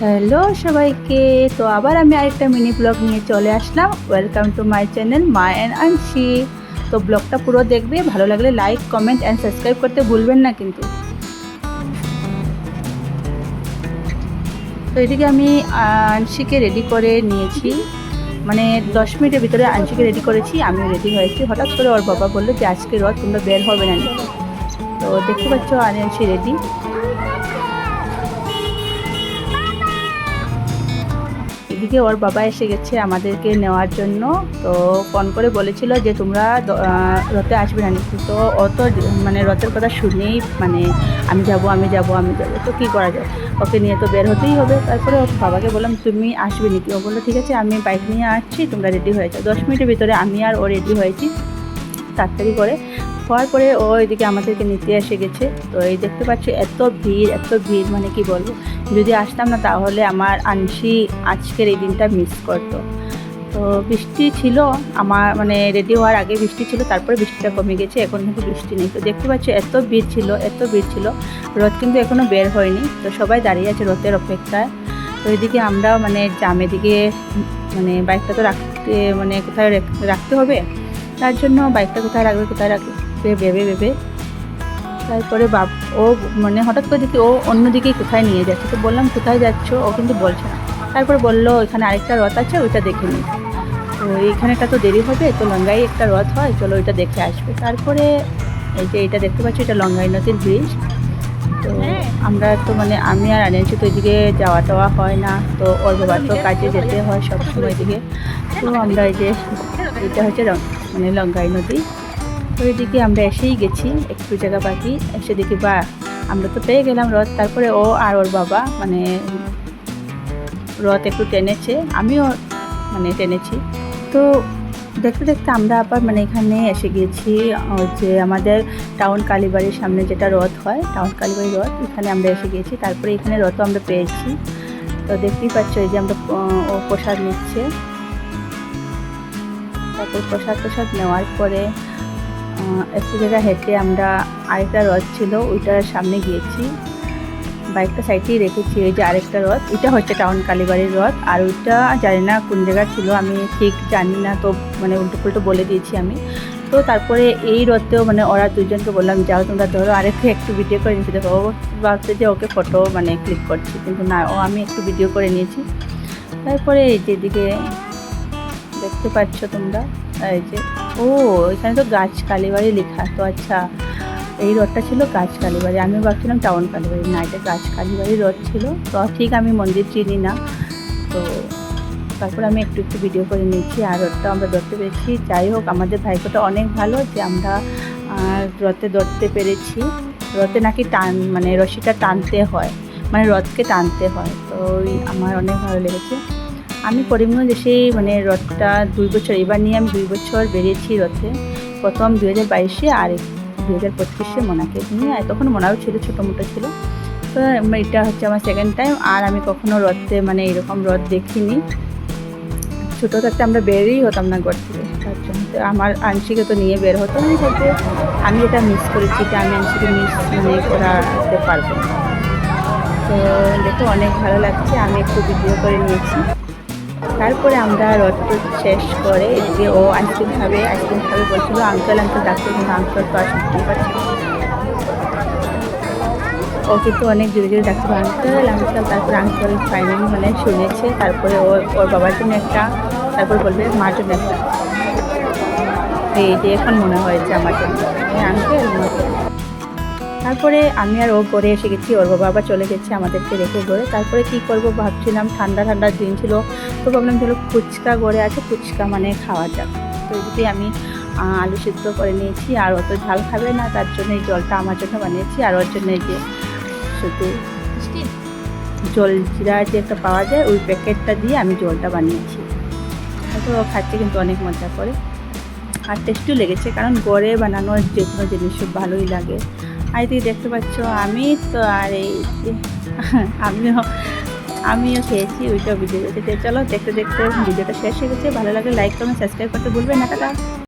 Hello সবাইকে, তো আবার আমি আরেকটা মিনি ব্লগ নিয়ে চলে আসলাম। ওয়েলকাম টু মাই চ্যানেল মা অ্যান্ড আনসি তো ব্লগটা পুরো দেখবে, ভালো লাগলে লাইক কমেন্ট অ্যান্ড সাবস্ক্রাইব করতে ভুলবেন না কিন্তু। তো এদিকে আমি আনসিকে রেডি করে নিয়েছি। মানে দশ মিনিটের ভিতরে আনসিকে রেডি করেছি, আমিও রেডি হয়েছি হঠাৎ করে ওর বাবা বলল যে আজকে রথ তোমরা বের হবে না তো দেখতে পাচ্ছ আনসি রেডি এদিকে ওর বাবা এসে গেছে আমাদেরকে নেওয়ার জন্য। তো ফোন করে বলেছিল যে তোমরা রথে আসবে না তো অত মানে রথের কথা শুনেই মানে আমি যাব আমি যাব আমি যাব। তো কী করা যায়? ওকে নিয়ে তো বের হতেই হবে। তারপরে ওর বাবাকে বললাম, তুমি আসবে নাকি? ও বলল, ঠিক আছে, আমি বাইক নিয়ে আসছি, তোমরা রেডি হয়ে যাও। দশ মিনিটের ভিতরে আমি আর ও রেডি হয়েছি। তাড়াতাড়ি করে হওয়ার পরে ও এদিকে আমাদেরকে নিতে এসে গেছে। তো এই দেখতে পাচ্ছি এত ভিড় এত ভিড় মানে কি বলব? যদি আসতাম না তাহলে আমার আংশি আজকের এই দিনটা মিস করতো। তো বৃষ্টি ছিল, আমার মানে রেডি হওয়ার আগে বৃষ্টি ছিল, তারপরে বৃষ্টিটা কমে গেছে, এখন কিন্তু বৃষ্টি নেই। তো দেখতে পাচ্ছি এত ভিড় ছিল, এত ভিড় ছিল, রথ কিন্তু এখনও বের হয়নি। তো সবাই দাঁড়িয়ে আছে রথের অপেক্ষায়। তো এদিকে আমরাও মানে জামের দিকে মানে বাইকটা তো রাখতে মানে কোথায় রাখতে হবে? তার জন্য বাইকটা কোথায় রাখবে কোথায় রাখবে? ভেবে ভেবে তারপরে বাপ, ও মানে হঠাৎ করে দেখি ও অন্যদিকে কোথায় নিয়ে যাচ্ছে। তো বললাম, কোথায় যাচ্ছ? ও কিন্তু বলছে না। তারপরে বলল, এখানে আরেকটা রথ আছে, ওইটা দেখে নিই তো এইখানেটা তো দেরি হবে, তো লঙ্গাই একটা রথ হয়, চলো ওইটা দেখে আসবে। তারপরে এই যে এটা দেখতে পাচ্ছি, এটা লঙ্গাই নদীর ব্রিজ তো আমরা তো মানে আমি আর আনিয়েছি তো এদিকে যাওয়া টাওয়া হয় না, তো ওর বাবার তো কাজে যেতে হয় সবসময় এদিকে। তো আমরা এই যে, এটা হচ্ছে মানে লঙ্গাই নদী। তো এদিকে আমরা এসেই গেছি, একটু জায়গা বাকি, এসে দেখি বা আমরা তো পেয়ে গেলাম রথ। তারপরে ও আর ওর বাবা মানে রথ একটু টেনেছে, আমিও মানে টেনেছি। তো দেখতে দেখতে আমরা আবার মানে এখানে এসে গিয়েছি যে আমাদের টাউন কালীবাড়ির সামনে যেটা রথ হয়, টাউন কালীবাড়ি রথ, এখানে আমরা এসে গিয়েছি তারপরে এখানে রথও আমরা পেয়েছি। তো দেখতেই পাচ্ছ এই যে আমরা ও প্রসাদ নিচ্ছে। তারপর প্রসাদ প্রসাদ নেওয়ার পরে একটু জায়গা হেঁটে আমরা আরেকটা রথ ছিল, ওইটার সামনে গিয়েছি। বাইকটা সাইডেই রেখেছি, ওই যে আরেকটা রথ। এটা হচ্ছে টাউন কালীবাড়ির রথ, আর ওইটা জানি না কোন জায়গা ছিল, আমি ঠিক জানি না, তো মানে উল্টো পুল্টো বলে দিয়েছি আমি। তো তারপরে এই রথেও মানে ওরা দুজনকে বললাম, যাও তোমরা, ধরো, আরেকটু একটু ভিডিও করে নিয়েছি। দেখো ভাবছে যে ওকে ফটো মানে ক্লিক করছি, কিন্তু না, ও আমি একটু ভিডিও করে নিয়েছি। তারপরে যেদিকে দেখতে পাচ্ছ তোমরা ও, এখানে তো গাছ কালীবাড়ি লেখা তো আচ্ছা এই রথটা ছিল গাছ কালীবাড়ি। আমি ভাবছিলাম টাউন কালীবাড়ি। না, এটা গাছ কালীবাড়ির রথ ছিল। তো ঠিক আমি মন্দির চিনি না। তো তারপর আমি একটু একটু ভিডিও করে নিয়েছি আর রথটা আমরা ধরতে পেরেছি। যাই হোক, আমাদের ভাইপোটা অনেক ভালো যে আমরা রথে ধরতে পেরেছি। রথে নাকি টান মানে রশিটা টানতে হয়। মানে রথকে টানতে হয়। তো আমার অনেক ভালো লেগেছে। আমি করিমগঞ্জ এসেই মানে রথটা দুই বছর, এবার নিয়ে আমি দুই বছর বেরিয়েছি রথে। প্রথম দুই হাজার বাইশে আর দুই হাজার পঁচিশে মোনাকে নিয়ে, আর তখন মোনাও ছিল, ছোটো মোটো ছিল। তো এটা হচ্ছে আমার সেকেন্ড টাইম আর আমি কখনো রথে মানে এরকম রথ দেখিনি। ছোটো থাকতে আমরা বেরই হতাম না ঘর থেকে, তার জন্য। আমার আংশিকে তো নিয়ে বের হতো না বলতে আমি এটা মিস করেছি যে আমি আংশিকে মিস মানে করাতে পারব না। তো দেখো অনেক ভালো লাগছে, আমি একটু ভিডিও করে নিয়েছি। তারপরে আমরা রথ শেষ করে যে ও আইসক্রিম খাবে আইসক্রিম খাবে বলছিল আঙ্কেল আঙ্কেল ডাক্তার কিন্তু আঙ্কেল তো শুনতেই পারছে ও কিন্তু অনেক জোরে জোরে ডাক্তার আঙ্কেল আঙ্কেল তারপরে আঙ্কেল ফাইনালি মানে শুনেছে, তারপরে ও ওর বাবার জন্য একটা, তারপর বলবে মার জন্য একটা এই যে এখন মনে হয়েছে আমার জন্য। আঙ্কেল তারপরে আমি আর ও ঘরে এসে গেছি ওর বাবা আবার চলে গেছে আমাদেরকে রেখে ঘরে। তারপরে কি করব ভাবছিলাম ঠান্ডা ঠান্ডা দিন ছিল তো ভাবলাম ধরো ফুচকা ঘরে আছে ফুচকা মানে খাওয়া যাক। তো এদিকে আমি আলু সিদ্ধ করে নিয়েছি আর অত ঝাল খাবে না তার জন্য এই জলটা আমার জন্য বানিয়েছি আর ওর জন্য এই যে শুধু জল জিরা যে একটা পাওয়া যায় ওই প্যাকেটটা দিয়ে আমি জলটা বানিয়েছি। তো ও খাচ্ছে কিন্তু অনেক মজা করে। আর টেস্টও লেগেছে কারণ গড়ে বানানোর যে কোনো জিনিস খুব ভালোই লাগে। আর এদিকে দেখতে পাচ্ছ, আমি তো আর এই আমিও আমিও খেয়েছি ওইটা ভিডিও চলো দেখতে দেখতে ভিডিওটা শেষ হয়ে গেছে। ভালো লাগে লাইক কমেন্ট সাবস্ক্রাইব করতে ভুলবেন না